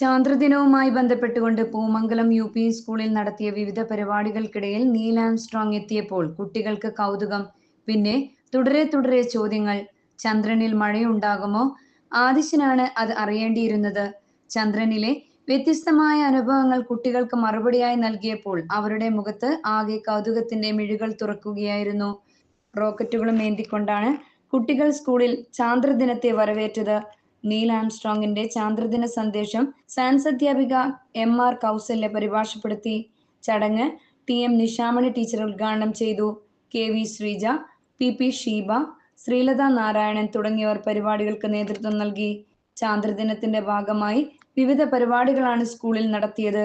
ചാന്ദ്രദിനവുമായി ബന്ധപ്പെട്ടുകൊണ്ട് Poomangalam U P സ്കൂളിൽ നടത്തിയ വിവിധ പരിപാടികൾക്കിടയിൽ നീൽ ആംസ്ട്രോങ് എത്തിയപ്പോൾ കുട്ടികൾക്ക് കൗതുകം. പിന്നെ തുടരെ തുടരെ ചോദ്യങ്ങൾ. ചന്ദ്രനിൽ മഴയുണ്ടാകുമോ? ആദിശനാണ് അത് അറിയേണ്ടിയിരുന്നത്. ചന്ദ്രനിലെ വ്യത്യസ്തമായ അനുഭവങ്ങൾ കുട്ടികൾക്ക് മറുപടിയായി നൽകിയപ്പോൾ അവരുടെ മുഖത്ത് ആകെ കൗതുകത്തിന്റെ മിഴികൾ തുറക്കുകയായിരുന്നു. റോക്കറ്റുകളും ഏന്തിക്കൊണ്ടാണ് കുട്ടികൾ സ്കൂളിൽ ചാന്ദ്രദിനത്തെ വരവേറ്റത്. നീൽ ആംസ്ട്രോങ്ങിന്റെ ചാന്ദ്രദിന സന്ദേശം സയൻസ് അധ്യാപിക എം ആർ കൗസല്യ പരിഭാഷപ്പെടുത്തി ചടങ്ങ് ടി എം നിഷാമണി ടീച്ചർ ഉദ്ഘാടനം ചെയ്തു K V Sreeja P P Sheeba Sreelatha Narayanan തുടങ്ങിയവർ പരിപാടികൾക്ക് നേതൃത്വം നൽകി ചാന്ദ്രദിനത്തിന്റെ ഭാഗമായി വിവിധ പരിപാടികളാണ് സ്കൂളിൽ നടത്തിയത്